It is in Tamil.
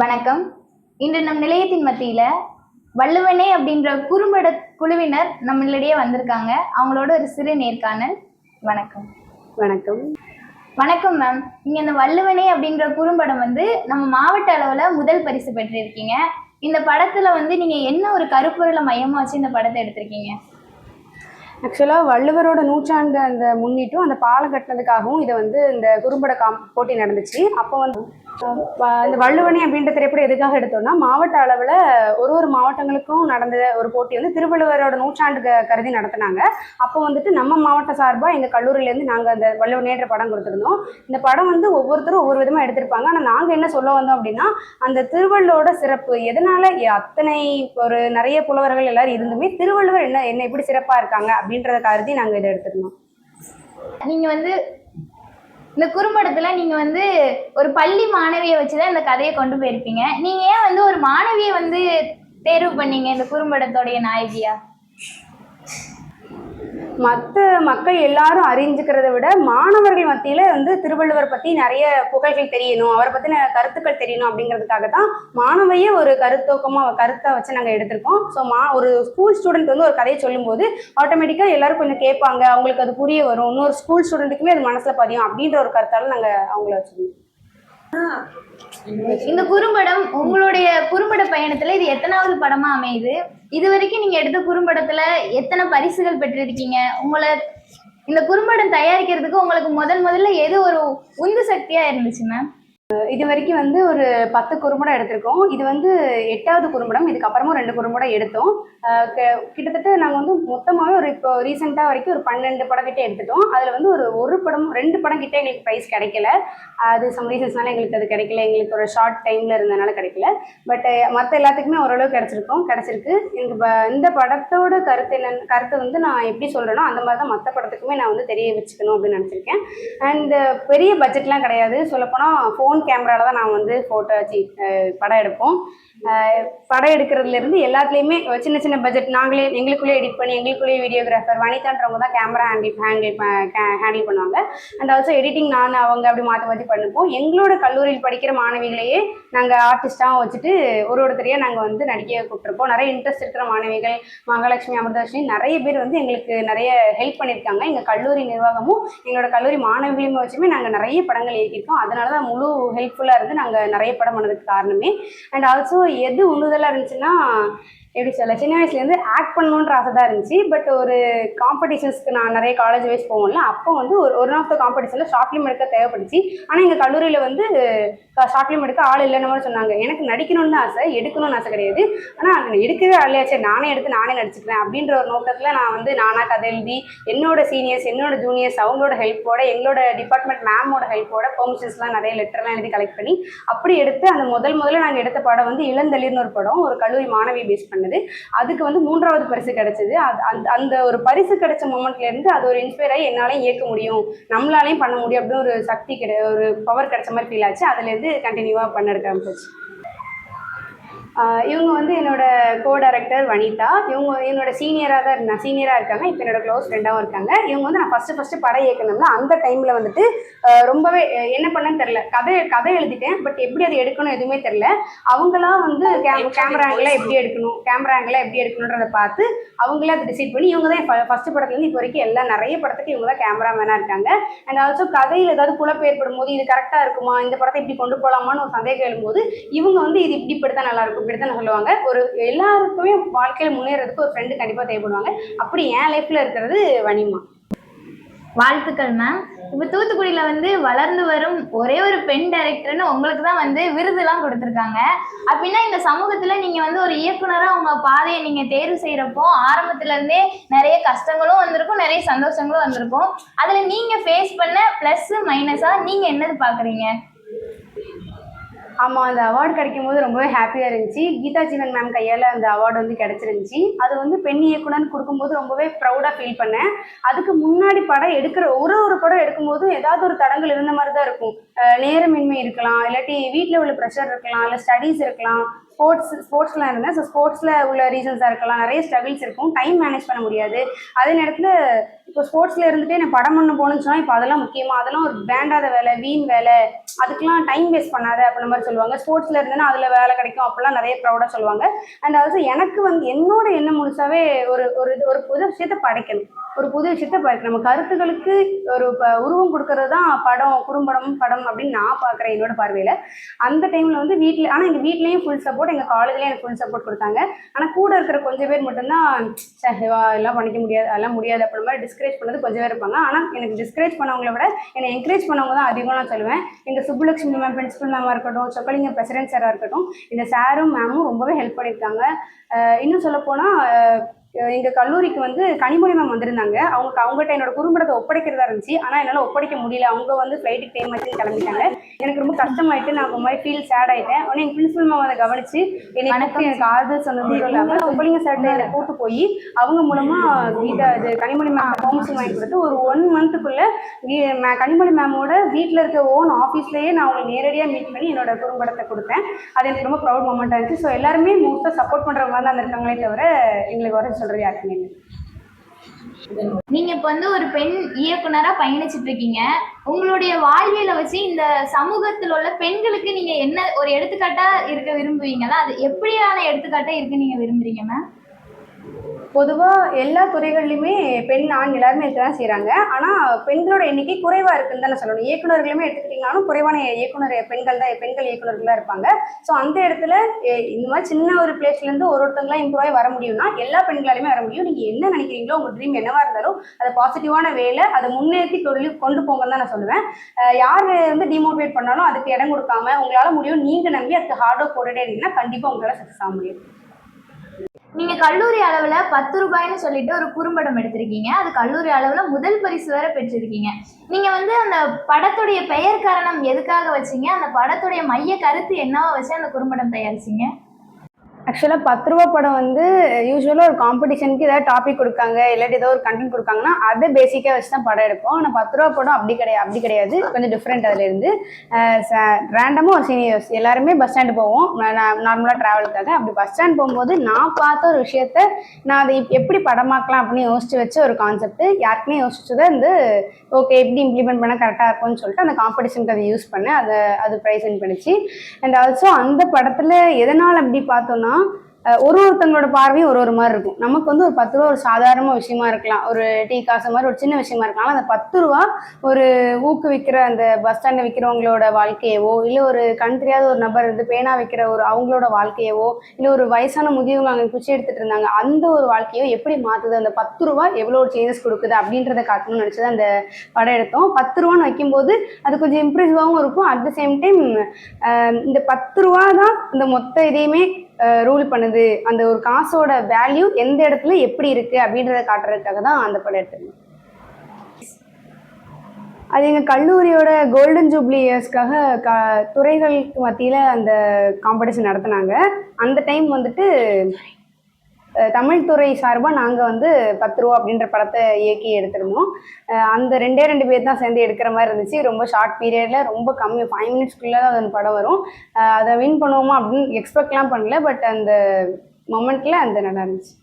வணக்கம். இன்று நம் நிலையத்தின் மத்தியில வள்ளுவனே அப்படின்ற குறும்பட குழுவினர் நம்மளிடையே வந்திருக்காங்க. அவங்களோட ஒரு சிறு நேர்காணல். வணக்கம். வணக்கம். வணக்கம் மேம் நீங்க இந்த வள்ளுவனே அப்படின்ற குறும்படம் வந்து நம்ம மாவட்ட அளவுல முதல் பரிசு பெற்றிருக்கீங்க. இந்த படத்துல வந்து நீங்க என்ன ஒரு கருப்பொருளை மையமா வச்சு இந்த படத்தை எடுத்திருக்கீங்க? ஆக்சுவலாக வள்ளுவரோட நூற்றாண்டு அந்த முன்னிட்டும் அந்த பாலம் கட்டினதுக்காகவும் இதை வந்து இந்த குறும்பட காம் போட்டி நடந்துச்சு. அப்போ வந்து இந்த வள்ளுவனி அப்படின்ற திரைப்படம் எதுக்காக எடுத்தோம்னா மாவட்ட அளவில் ஒரு ஒரு மாவட்டங்களுக்கும் நடந்த ஒரு போட்டி வந்து திருவள்ளுவரோட நூற்றாண்டு கருதி நடத்தினாங்க. அப்போ வந்துட்டு நம்ம மாவட்ட சார்பாக எங்கள் கல்லூரியிலேருந்து நாங்கள் அந்த வள்ளுவனேன்ற படம் கொடுத்துருந்தோம். இந்த படம் வந்து ஒவ்வொருத்தரும் ஒவ்வொரு விதமாக எடுத்திருப்பாங்க. ஆனால் நாங்கள் என்ன சொல்ல வந்தோம் அப்படின்னா அந்த திருவள்ளுவோட சிறப்பு எதனால அத்தனை ஒரு நிறைய புலவர்கள் எல்லாரும் இருந்துமே திருவள்ளுவர் என்ன என்ன எப்படி சிறப்பாக இருக்காங்க அப்படின்றத கருதி நாங்கள் இதை எடுத்துக்கணும். நீங்கள் வந்து இந்த குறும்படத்துல நீங்க வந்து ஒரு பள்ளி மாணவியை வச்சுதான் இந்த கதையை கொண்டு போயிருப்பீங்க. நீங்க ஏன் வந்து ஒரு மாணவியை வந்து தேர்வு பண்ணீங்க இந்த குறும்படத்தோடைய நாயகியா? மற்ற மக்கள் எல்லாரும் அறிஞ்சுக்கிறத விட மாணவர்கள் மத்தியில் வந்து திருவள்ளுவர் பற்றி நிறைய புகழ்கள் தெரியணும் அவரை பற்றின கருத்துக்கள் தெரியணும் அப்படிங்கிறதுக்காக தான் மாணவையே ஒரு கருத்தோக்கமாக கருத்தை வச்சு நாங்கள் எடுத்திருக்கோம். ஸோ மா ஒரு ஸ்கூல் ஸ்டூடெண்ட் வந்து ஒரு கதையை சொல்லும்போது ஆட்டோமேட்டிக்காக எல்லாரும் கொஞ்சம் கேட்பாங்க அவங்களுக்கு அது புரிய வரும். இன்னொரு ஸ்கூல் ஸ்டூடெண்ட்டுக்குமே அது மனசில் பதியும் அப்படின்ற ஒரு கருத்தால் நாங்கள் அவங்கள வச்சுருந்தோம். இந்த குறும்படம் உங்களுடைய குறும்பட பயணத்துல இது எத்தனாவது படமா அமையுது? இது வரைக்கும் நீங்க எடுத்த குறும்படத்துல எத்தனை பரிசுகள் பெற்றிருக்கீங்க? உங்களை இந்த குறும்படம் தயாரிக்கிறதுக்கு உங்களுக்கு முதல் முதல்ல எது ஒரு உந்து சக்தியா இருந்துச்சு மேம் இது வரைக்கும் வந்து ஒரு பத்து குறும்படம் எடுத்திருக்கோம். இது வந்து எட்டாவது குறும்படம். இதுக்கப்புறமும் ரெண்டு குறும்படம் எடுத்தோம். கிட்டத்தட்ட நாங்கள் வந்து மொத்தமாகவே ஒரு இப்போ ரீசெண்டாக வரைக்கும் ஒரு பன்னெண்டு படம் கிட்டே எடுத்துட்டோம். அதில் வந்து ஒரு ஒரு படம் ரெண்டு படம் கிட்டே எங்களுக்கு ப்ரைஸ் கிடைக்கல. அது சம் ரீசன்ஸ்னால எங்களுக்கு அது கிடைக்கல. எங்களுக்கு ஒரு ஷார்ட் டைமில் இருந்தனால கிடைக்கல. பட் மற்ற எல்லாத்துக்குமே ஓரளவு கிடச்சிருக்கோம். கிடச்சிருக்கு. எனக்கு ப- இந்த படத்தோட கருத்து என்ன கருத்தை வந்து நான் எப்படி சொல்கிறேனோ அந்த மாதிரி தான் மற்ற படத்துக்குமே நான் வந்து தெரிய வச்சுக்கணும் அப்படின்னு நினச்சிருக்கேன். அண்ட் பெரிய பட்ஜெட்லாம் கிடையாது. சொல்லப்போனால் ஃபோன் கேமரால தான் நான் வந்து ஃபோட்டோ வச்சு படம் எடுப்போம். படம் எடுக்கிறதுலேருந்து எல்லாத்துலேயுமே சின்ன சின்ன பட்ஜெட் நாங்களே எங்களுக்குள்ளே எடிட் பண்ணி எங்களுக்குள்ளேயே வீடியோகிராஃபர் வனிதான்றவங்க தான் கேமரா ஹேண்டில் ஹேண்டில் ஹேண்டில் பண்ணுவாங்க. அண்ட் ஆல்சோ எடிட்டிங் நான் அவங்க அப்படி மாற்றி மாற்றி பண்ணிப்போம் எங்களோட கல்லூரியில் படிக்கிற மாணவிகளையே நாங்கள் ஆர்டிஸ்டாகவும் வச்சுட்டு ஒரு ஒருத்தரையாக நாங்கள் வந்து நடிக்க கூப்பிட்டுருப்போம். நிறைய இன்ட்ரெஸ்ட் இருக்கிற மாணவிகள் மகாலட்சுமி அமிர்தலட்சுமி நிறைய பேர் வந்து எங்களுக்கு நிறைய ஹெல்ப் பண்ணியிருக்காங்க. எங்கள் கல்லூரி நிர்வாகமும் எங்களோட கல்லூரி மாணவிகளுமே வச்சுமே நாங்கள் நிறைய படங்கள் இயக்கியிருக்கோம். அதனால தான் முழு ஹெல்ப்ஃபுல்லாக இருந்து நாங்கள் நிறைய படம் பண்ணதுக்கு காரணமே. அண்ட் ஆல்சோ எது உந்துதலாக இருந்துச்சுன்னா எப்படி சொல்ல சின்ன வயசுலேருந்து ஆக்ட் பண்ணணுன்ற ஆசை தான் இருந்துச்சு. பட் ஒரு காம்படிஷன்ஸ்க்கு நான் நிறைய காலேஜ் வைஸ் போவோம்ல அப்போ வந்து ஒரு ஒன் ஆஃப் த காம்படிஷனில் ஷார்ட் ஃபிலிம் எடுக்க தேவைப்படுச்சு ஆனால் எங்கள் கல்லூரியில் வந்து ஷார்ட் ஃபிலிம் எடுக்க ஆள் இல்லைன்னு மாதிரி சொன்னாங்க. எனக்கு நடிக்கணும்னு ஆசை எடுக்கணும்னு ஆசை கிடையாது. ஆனால் எடுக்கவே ஆள் சரி நானே எடுத்து நானே நடிச்சுக்கிறேன் அப்படின்ற ஒரு நோக்கத்தில் நான் வந்து நானாக கதை எழுதி என்னோட சீனியர்ஸ் என்னோட ஜூனியர்ஸ் அவங்களோட ஹெல்ப்போட எங்களோட டிபார்ட்மெண்ட் மேமோட ஹெல்ப்போட பெர்மிஷன்ஸ்லாம் நிறைய லெட்டர்லாம் எழுதி கலெக்ட் பண்ணி அப்படி எடுத்து அந்த முதல் முதல்ல நாங்கள் எடுத்த படம் வந்து இளந்தளிர்னு ஒரு படம் ஒரு கல்லூரி மாணவி பேஸ் பண்ணது அதுக்கு வந்து மூன்றாவது பரிசு கிடைச்சது. அது அந்த அந்த ஒரு பரிசு கிடைச்ச மூமெண்ட்ல இருந்து அது ஒரு இன்ஸ்பயர் ஆகி என்னாலையும் இயக்க முடியும். நம்மளாலையும் பண்ண முடியும் அப்படின்னு ஒரு சக்தி கிடை ஒரு பவர் கிடைச்ச மாதிரி ஃபீல் ஆச்சு. அதுலேருந்து கண்டினியூவாக பண்ண எடுக்க ஆரம்பிச்சு இவங்க வந்து என்னோட கோ டைரக்டர் வனிதா. இவங்க என்னோட சீனியராக தான் இருந்தாங்க சீனியராக இருக்காங்க. இப்போ என்னோட க்ளோஸ் ஃப்ரெண்டாகவும் இருக்காங்க. இவங்க வந்து நான் ஃபஸ்ட்டு ஃபஸ்ட்டு படம் இயக்கணும்ல அந்த டைமில் வந்துட்டு ரொம்பவே என்ன பண்ணேன்னு தெரில கதை கதை எழுதிட்டேன். பட் எப்படி அதை எடுக்கணும் எதுவுமே தெரில அவங்களா வந்து கேம் கேமரா ஆங்கிளாக எப்படி எடுக்கணும் கேமரா ஆங்கிளாக எப்படி எடுக்கணுன்றதை பார்த்து அவங்களே அதை டிசைட் பண்ணி இவங்க தான் ஃபஸ்ட்டு படத்துலேருந்து இப்போ வரைக்கும் எல்லாம் நிறைய படத்துக்கு இவங்க தான் கேமராமேனாக இருக்காங்க. அண்ட் ஆல்சோ கதையில் ஏதாவது குழப்பம் ஏற்படும் போது இது கரெக்டாக இருக்குமா? இந்த படத்தை இப்படி கொண்டு போகலாமான்னு ஒரு சந்தேகம் எழும்போது இவங்க வந்து இது இப்படி இப்படி நல்லா இப்படித்தான் சொல்லுவாங்க. ஒரு எல்லாருக்குமே வாழ்க்கையில் முன்னேறதுக்கு ஒரு ஃப்ரெண்டு கண்டிப்பாக தேவைப்படுவாங்க. அப்படி என் லைஃப்பில் இருக்கிறது வனிமா வாழ்த்துக்கள் மேம் இப்போ தூத்துக்குடியில் வந்து வளர்ந்து வரும் ஒரே ஒரு பெண் டைரக்டர்னு உங்களுக்கு தான் வந்து விருதுலாம் கொடுத்துருக்காங்க. அப்படின்னா இந்த சமூகத்தில் நீங்கள் வந்து ஒரு இயக்குனராக உங்கள் பாதையை நீங்கள் தேர்வு செய்கிறப்போ ஆரம்பத்துலேருந்தே நிறைய கஷ்டங்களும் வந்திருக்கும் நிறைய சந்தோஷங்களும் வந்திருக்கும். அதில் நீங்கள் ஃபேஸ் பண்ண ப்ளஸ்ஸு மைனஸாக நீங்கள் என்னது பார்க்குறீங்க ஆமாம் அந்த அவார்டு கிடைக்கும் போது ரொம்பவே ஹாப்பியாக இருந்துச்சு. கீதா ஜீவன் மேம் கையால் அந்த அவார்டு வந்து கிடச்சிருந்துச்சி. அது வந்து பெண் இயக்குனர்னு கொடுக்கும்போது ரொம்பவே ப்ரௌடாக ஃபீல் பண்ணேன். அதுக்கு முன்னாடி படம் எடுக்கிற ஒரு ஒரு படம் எடுக்கும்போதும் ஏதாவது ஒரு தடங்கள் இருந்த மாதிரி தான் இருக்கும் நேரமின்மை இருக்கலாம் இல்லாட்டி வீட்டில் உள்ள ப்ரெஷர் இருக்கலாம் இல்லை ஸ்டடீஸ் இருக்கலாம். ஸ்போர்ட்ஸ் ஸ்போர்ட்ஸ்லாம் இருந்தேன் ஸோ ஸ்போர்ட்ஸில் உள்ள ரீசன்ஸாக இருக்கலாம். நிறைய ஸ்ட்ரகிள்ஸ் இருக்கும். டைம் மேனேஜ் பண்ண முடியாது. அதே நேரத்தில் இப்போ ஸ்போர்ட்ஸில் இருந்துட்டு நான் படம் பண்ண போகணும்னு சொன்னால் இப்போ அதெல்லாம் முக்கியமாக அதெல்லாம் ஒரு வேண்டாத வேலை வீண் வேலை. அதுக்கெல்லாம் டைம் வேஸ்ட் பண்ணாத அப்படின்ற மாதிரி சொல்லுவாங்க. ஸ்போர்ட்ஸில் இருந்தேன்னா அதில் வேலை கிடைக்கும் அப்படிலாம் நிறைய ப்ரௌடாக சொல்லுவாங்க. அண்ட் ஆல்சோ எனக்கு வந்து என்னோட எண்ணம் முழுசாவே ஒரு ஒரு இது- ஒரு புது விஷயத்தை படைக்கணும். ஒரு புது விஷயத்தை படைக்கணும். நம்ம கருத்துக்களுக்கு ஒரு உருவம் கொடுக்கறது தான் படம் குறும்படம் படம் அப்படின்னு நான் பார்க்குறேன் என்னோட பார்வையில். அந்த டைமில் வந்து வீட்டில் ஆனால் எங்கள் வீட்லேயும் ஃபுல் சப்போர்ட் எங்கள் காலேஜ்லேயே எனக்கு ஃபுல் சப்போர்ட் கொடுத்தாங்க. ஆனால் கூட இருக்கிற கொஞ்சம் பேர் மட்டும்தான் சேவா எல்லாம் பண்ணிக்க முடியாது அதெல்லாம் முடியாது அப்படின்ற மாதிரி டிஸ்கரேஜ் பண்ணது கொஞ்சம் பேர் இருப்பாங்க. ஆனால் எனக்கு டிஸ்கரேஜ் பண்ணவங்கள விட என்னை என்கரேஜ் பண்ணவங்க தான் அதிகம் நான் சொல்லுவேன். எங்கள் சுப்புலட்சுமி மேம் பிரின்சிபல் மேமாக இருக்கட்டும் சொக்கலிங்க பிரசிடென்ட் சாராக இருக்கட்டும் இந்த சாரும் மேமும் ரொம்பவே ஹெல்ப் பண்ணியிருக்காங்க. இன்னும் சொல்லப்போனால் எங்கள் கல்லூரிக்கு வந்து கனிமொழி மேம் வந்திருந்தாங்க. அவங்க அவங்ககிட்ட என்னோட குறும்படத்தை ஒப்படைக்கிறதா இருந்துச்சு. ஆனால் என்னால் ஒப்படைக்க முடியல. அவங்க வந்து ஃப்ளைட்டுக்கு டைம் ஆச்சு கிளம்பிட்டாங்க. எனக்கு ரொம்ப கஷ்டமாயிட்டு நான் மாதிரி ஃபீல் சேட் ஆயிட்டேன். உடனே எங்கள் பிரின்சிபல் மேம் அதை கவனிச்சு கூப்பிட்டு எனக்கு ஆறுதல் சொன்னது இல்லாமல் சுப்பலிங்க சார்ட்ட என்னை கூட்டு போய் அவங்க மூலமாக கீதா இது கனிமொழி மேம் பர்மிஷன் வாங்கி கொடுத்து ஒரு ஒன் மந்த்துக்குள்ளே கனிமொழி மேமோட வீட்டில் இருக்க ஓன் ஆஃபீஸ்லேயே நான் அவங்களை நேரடியாக மீட் பண்ணி என்னோட குறும்படத்தை கொடுத்தேன். அது எனக்கு ரொம்ப ப்ரௌட் மூமெண்ட்டாக இருந்துச்சு. ஸோ எல்லாருமே மோஸ்ட்டாக சப்போர்ட் பண்ணுறவங்க தான் இருக்காங்களே தவிர எங்களுக்கு வர சொல்ற யாருக்குமே நீங்க இப்ப வந்து ஒரு பெண் இயக்குனரா பயணிச்சிட்டு இருக்கீங்க. உங்களுடைய வாழ்வியல வச்சு இந்த சமூகத்தில் உள்ள பெண்களுக்கு நீங்க என்ன ஒரு எடுத்துக்காட்டா இருக்க விரும்புவீங்களா? அது எப்படியான எடுத்துக்காட்டா இருக்க நீங்க விரும்புறீங்க மேம் பொதுவாக எல்லா துறைகள்லையுமே பெண் ஆண் எல்லாருமே இருக்க தான் செய்கிறாங்க ஆனால் பெண்களோட எண்ணிக்கை குறைவாக இருக்குன்னு தானே சொல்லணும். இயக்குனர்களுமே எடுத்துக்கிட்டிங்கனாலும் குறைவான இயக்குனர் பெண்கள் தான் பெண்கள் இயக்குனர்களாக இருப்பாங்க. ஸோ அந்த இடத்துல இந்த மாதிரி சின்ன ஒரு பிளேஸ்லேருந்து ஒரு ஒருத்தங்களாம் இம்ப்ரூவ் ஆகி வர முடியும்னா எல்லா பெண்களாலுமே வர முடியும். நீங்கள் என்ன நினைக்கிறீங்களோ உங்கள் ட்ரீம் என்னவா இருந்தாலும் அதை பாசிட்டிவான வேலை அதை முன்னேற்றி கொண்டு கொண்டு போங்கன்னு தான் நான் சொல்லுவேன். யார் வந்து டிமோட்டிவேட் பண்ணாலும் அதுக்கு இடம் கொடுக்காம உங்களால் முடியும் நீங்கள் நம்பி அதுக்கு ஹார்ட் ஒர்க் போட்டுட்டே இருந்தீங்கன்னா கண்டிப்பாக உங்களால் சக்ஸஸ் ஆக முடியும். நீங்க கல்லூரி அளவுல பத்து ரூபாய்னு சொல்லிட்டு ஒரு குறும்படம் எடுத்திருக்கீங்க. அது கல்லூரி அளவுல முதல் பரிசு வேற பெற்றிருக்கீங்க. நீங்க வந்து அந்த படத்துடைய பெயர் காரணம் எதுக்காக வச்சீங்க? அந்த படத்துடைய மைய கருத்து என்னவா வச்சு அந்த குறும்படம் தயாரிச்சீங்க? ஆக்சுவலாக பத்து ரூபா படம் வந்து யூஸ்வலாக ஒரு காம்படிஷனுக்கு ஏதாவது டாபிக் கொடுக்காங்க இல்லாட்டி ஏதோ ஒரு கண்டென்ட் கொடுக்காங்கன்னா அதை பேசிக்காக வச்சு தான் படம் எடுப்போம். ஆனால் பத்து ரூபா படம் அப்படி கிடையாது அப்படி கிடையாது. கொஞ்சம் டிஃப்ரெண்ட் அதில் இருந்து. ரேண்டமாக ஒரு சீனியர்ஸ் எல்லாருமே பஸ் ஸ்டாண்டு போவோம். நார்மலாக ட்ராவலுக்காக அப்படி பஸ் ஸ்டாண்ட் போகும்போது நான் பார்த்த ஒரு விஷயத்த நான் அதை எப்படி படமாக்கலாம் அப்படின்னு யோசிச்சு வச்ச ஒரு கான்செப்ட் யாருக்குமே யோசிச்சதை வந்து ஓகே எப்படி இம்ப்ளிமெண்ட் பண்ணால் கரெக்டாக இருக்கும்னு சொல்லிட்டு அந்த காம்படிஷனுக்கு அதை யூஸ் பண்ணேன். அதை அது ப்ரைஸ் வின் பண்ணிச்சு. அண்ட் ஆல்சோ அந்த படத்தில் எதனால் அப்படி பார்த்தோன்னா அஹ் ஒரு ஒருத்தங்களோட பார்வையும் ஒரு ஒரு மாதிரி இருக்கும். நமக்கு வந்து ஒரு பத்து ரூபா ஒரு சாதாரண விஷயமா இருக்கலாம். ஒரு டீ காசு மாதிரி ஒரு சின்ன விஷயமா இருக்கலாம். அந்த பத்து ரூபா ஒரு ஊக்குவிக்கிற அந்த பஸ் ஸ்டாண்டில் விற்கிறவங்களோட வாழ்க்கையவோ இல்லை ஒரு கண் தெரியாத ஒரு நபர் வந்து பேனா விற்கிற ஒரு அவங்களோட வாழ்க்கையவோ இல்லை ஒரு வயசான முதியவங்க அங்கே குச்சி எடுத்துட்டு இருந்தாங்க அந்த ஒரு வாழ்க்கையோ எப்படி மாற்றுது அந்த பத்து ரூபா எவ்வளோ ஒரு சேஞ்சஸ் கொடுக்குது? அப்படின்றத காட்டணும்னு நினச்சது அந்த படம் எடுத்தோம். பத்து ரூபான்னு வைக்கும்போது அது கொஞ்சம் இம்ப்ரெசிவாகவும் இருக்கும். அட் த சேம் டைம் இந்த பத்து ரூபா தான் இந்த மொத்த இதையுமே ரூல் பண்ணுது. அந்த ஒரு காசோட வேல்யூ எந்த இடத்துல எப்படி இருக்கு அப்படின்றத காட்டுறதுக்காக தான் அந்த படம் எடுத்திருந்தேன் அது எங்கள் கல்லூரியோட கோல்டன் ஜூப்ளி இயர்ஸ்க்காக க துறைகளுக்கு மத்தியில் அந்த காம்படிஷன் நடத்துனாங்க. அந்த டைம் வந்துட்டு தமிழ்துறை சார்பாக நாங்கள் வந்து பத்து ரூபா அப்படின்ற படத்தை இயக்கி எடுத்திருந்தோம். அந்த ரெண்டே ரெண்டு பேர் தான் சேர்ந்து எடுக்கிற மாதிரி இருந்துச்சு. ரொம்ப ஷார்ட் பீரியடில் ரொம்ப கம்மி ஃபைவ் மினிட்ஸ்க்குள்ளே தான் அந்த படம் வரும். அதை வின் பண்ணுவோமா அப்படின்னு எக்ஸ்பெக்ட்லாம் பண்ணல. பட் அந்த மொமெண்ட்டில் அந்த நல்லா இருந்துச்சு.